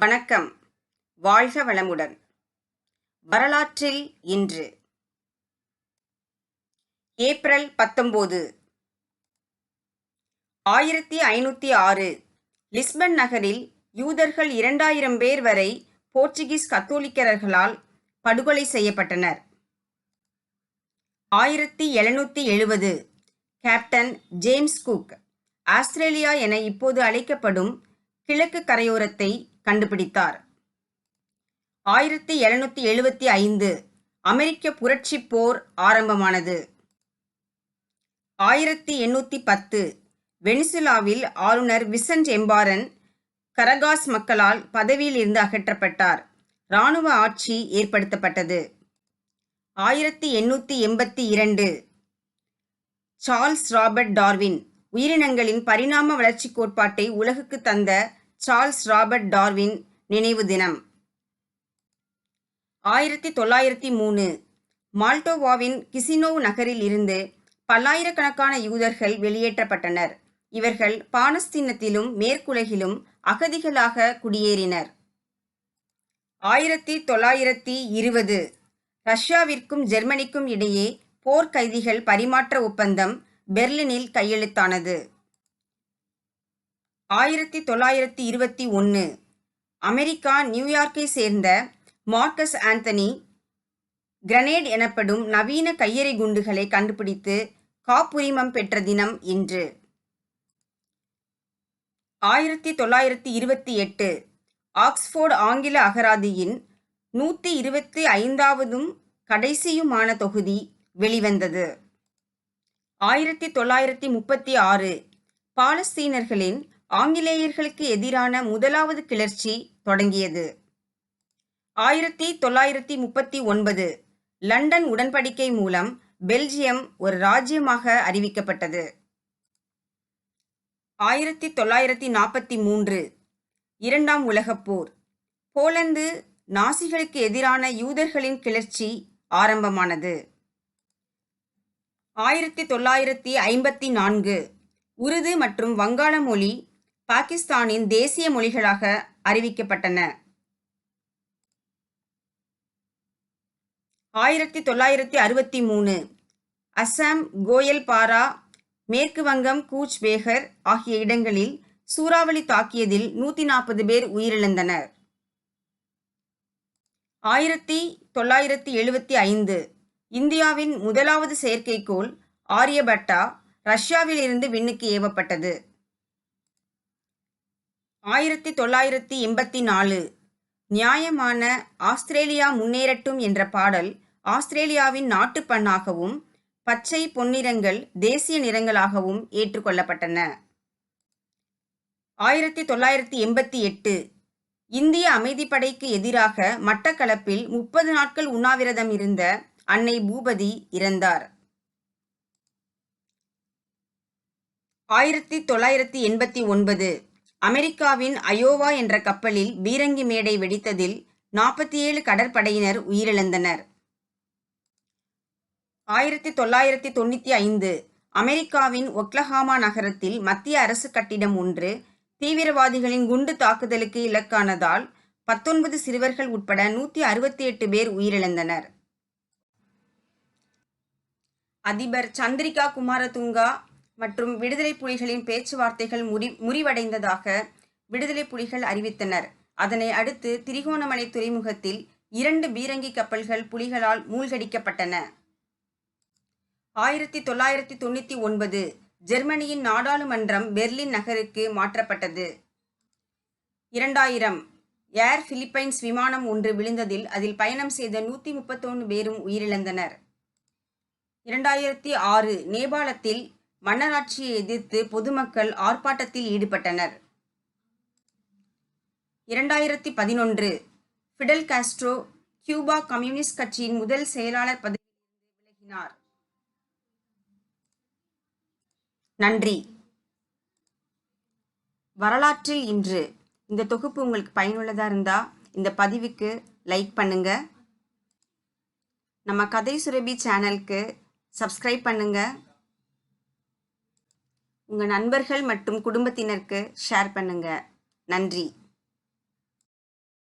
வணக்கம். வாழ்க வளமுடன். வரலாற்றில் இன்று. ஏப்ரல் பத்தொன்பது ஆயிரத்தி ஐநூற்றி ஆறு. லிஸ்பன் நகரில் யூதர்கள் இரண்டாயிரம் பேர் வரை போர்ச்சுகீஸ் கத்தோலிக்கர்களால் படுகொலை செய்யப்பட்டனர். ஆயிரத்தி எழுநூற்றி எழுபது கேப்டன் ஜேம்ஸ் குக் ஆஸ்திரேலியா என இப்போது அழைக்கப்படும் கிழக்கு கரையோரத்தை கண்டுபிடித்தார். ஆயிரத்தி எழுநூற்றி எழுபத்தி ஐந்து அமெரிக்க புரட்சி போர் ஆரம்பமானது. ஆயிரத்தி எண்ணூற்றி பத்து வெனிசுலாவில் ஆளுநர் விசன்ட் எம்பாரன் கரகாஸ் மக்களால் பதவியில் இருந்து அகற்றப்பட்டார். இராணுவ ஆட்சி ஏற்படுத்தப்பட்டது. ஆயிரத்தி எண்ணூற்றி எண்பத்தி இரண்டு சார்ல்ஸ் ராபர்ட் டார்வின் உயிரினங்களின் பரிணாம வளர்ச்சி கோட்பாட்டை உலகுக்கு தந்த சார்ல்ஸ் ராபர்ட் டார்வின் நினைவு தினம். ஆயிரத்தி தொள்ளாயிரத்தி மூணு மால்டோவாவின் கிசினோவ் நகரில் இருந்து பல்லாயிரக்கணக்கான யூதர்கள் வெளியேற்றப்பட்டனர். இவர்கள் பாலஸ்தீனத்திலும் மேற்குலகிலும் அகதிகளாக குடியேறினர். ஆயிரத்தி தொள்ளாயிரத்தி இருபது ரஷ்யாவிற்கும் ஜெர்மனிக்கும் இடையே போர்க்கைதிகள் பரிமாற்ற ஒப்பந்தம் பெர்லினில் கையெழுத்தானது. ஆயிரத்தி தொள்ளாயிரத்தி இருபத்தி ஒன்று அமெரிக்கா நியூயார்க்கை சேர்ந்த மார்க்கஸ் ஆந்தனி கிரனேட் எனப்படும் நவீன கையெறி குண்டுகளை கண்டுபிடித்து காப்புரிமம் பெற்ற தினம் இன்று. ஆயிரத்தி தொள்ளாயிரத்தி இருபத்தி எட்டு. ஆக்ஸ்போர்டு ஆங்கில அகராதியின் நூற்றி இருபத்தி ஐந்தாவதும் கடைசியுமான தொகுதி வெளிவந்தது. ஆயிரத்தி தொள்ளாயிரத்தி முப்பத்தி ஆறு. பாலஸ்தீனர்களின் ஆங்கிலேயர்களுக்கு எதிரான முதலாவது கிளர்ச்சி தொடங்கியது. ஆயிரத்தி தொள்ளாயிரத்தி முப்பத்தி ஒன்பது லண்டன் உடன்படிக்கை மூலம் பெல்ஜியம் ஒரு ராஜ்யமாக அறிவிக்கப்பட்டது. ஆயிரத்தி தொள்ளாயிரத்தி நாற்பத்தி மூன்று இரண்டாம் உலகப் போர். போலந்து நாசிகளுக்கு எதிரான யூதர்களின் கிளர்ச்சி ஆரம்பமானது. ஆயிரத்தி தொள்ளாயிரத்தி ஐம்பத்தி நான்கு உருது மற்றும் வங்காள மொழி பாகிஸ்தானின் தேசிய மொழிகளாக அறிவிக்கப்பட்டன. ஆயிரத்தி தொள்ளாயிரத்தி அறுபத்தி மூணு. அசாம் கோயல்பாரா மேற்கு வங்கம் கூச் பேகர் ஆகிய இடங்களில் சூறாவளி தாக்கியதில் நூற்றி நாற்பது பேர் உயிரிழந்தனர். ஆயிரத்தி தொள்ளாயிரத்தி எழுபத்தி ஐந்து. இந்தியாவின் முதலாவது செயற்கைக்கோள் ஆரியபட்டா ரஷ்யாவிலிருந்து விண்ணுக்கு ஏவப்பட்டது. ஆயிரத்தி தொள்ளாயிரத்தி எண்பத்தி நாலு. நியாயமான ஆஸ்திரேலியா முன்னேறட்டும் என்ற பாடல் ஆஸ்திரேலியாவின் நாட்டுப்பண்ணாகவும் பச்சை பொன்னிறங்கள் தேசிய நிறங்களாகவும் ஏற்றுக்கொள்ளப்பட்டன. ஆயிரத்தி தொள்ளாயிரத்தி எண்பத்தி எட்டு. இந்திய அமைதிப்படைக்கு எதிராக மட்டக்களப்பில் முப்பது நாட்கள் உண்ணாவிரதம் இருந்த அன்னை பூபதி இறந்தார். ஆயிரத்தி தொள்ளாயிரத்தி எண்பத்தி ஒன்பது. அமெரிக்காவின் அயோவா என்ற கப்பலில் பீரங்கி மேடை வெடித்ததில் நாற்பத்தி ஏழு கடற்படையினர் உயிரிழந்தனர். ஆயிரத்தி தொள்ளாயிரத்தி தொண்ணூற்றி ஐந்து அமெரிக்காவின் ஒக்லஹாமா நகரத்தில் மத்திய அரசு கட்டிடம் ஒன்று தீவிரவாதிகளின் குண்டு தாக்குதலுக்கு இலக்கானதால் பத்தொன்பது சிறுவர்கள் உட்பட நூற்றி அறுபத்தி எட்டு பேர் உயிரிழந்தனர். அதிபர் சந்திரிகா குமாரதுங்கா மற்றும் விடுதலை புலிகளின் பேச்சுவார்த்தைகள் முறி முறிவடைந்ததாக விடுதலை புலிகள் அறிவித்தனர். அதனை அடுத்து திரிகோணமலை துறைமுகத்தில் இரண்டு பீரங்கி கப்பல்கள் புலிகளால் மூழ்கடிக்கப்பட்டன. ஆயிரத்தி தொள்ளாயிரத்தி தொண்ணூற்றி ஒன்பது ஜெர்மனியின் நாடாளுமன்றம் பெர்லின் நகருக்கு மாற்றப்பட்டது. இரண்டாயிரம் ஏர் பிலிப்பைன்ஸ் விமானம் ஒன்று விழுந்ததில் அதில் பயணம் செய்த நூற்றி முப்பத்தொன்று பேரும் உயிரிழந்தனர். இரண்டாயிரத்தி ஆறு நேபாளத்தில் மன்னராட்சியை எதிர்த்து பொதுமக்கள் ஆர்ப்பாட்டத்தில் ஈடுபட்டனர். இரண்டாயிரத்தி பதினொன்று ஃபிடல் காஸ்ட்ரோ கியூபா கம்யூனிஸ்ட் கட்சியின் முதல் செயலாளர் பதவியிலிருந்து விலகினார். நன்றி. வரலாற்றில் இன்று இந்த தொகுப்பு உங்களுக்கு பயனுள்ளதாக இருந்தால் இந்த பதிவுக்கு லைக் பண்ணுங்க. நம்ம கதை சுரபி சேனலுக்கு சப்ஸ்கிரைப் பண்ணுங்கள் உங்கள் நண்பர்கள் மற்றும் குடும்பத்தினருக்கு ஷேர் பண்ணுங்கள் நன்றி.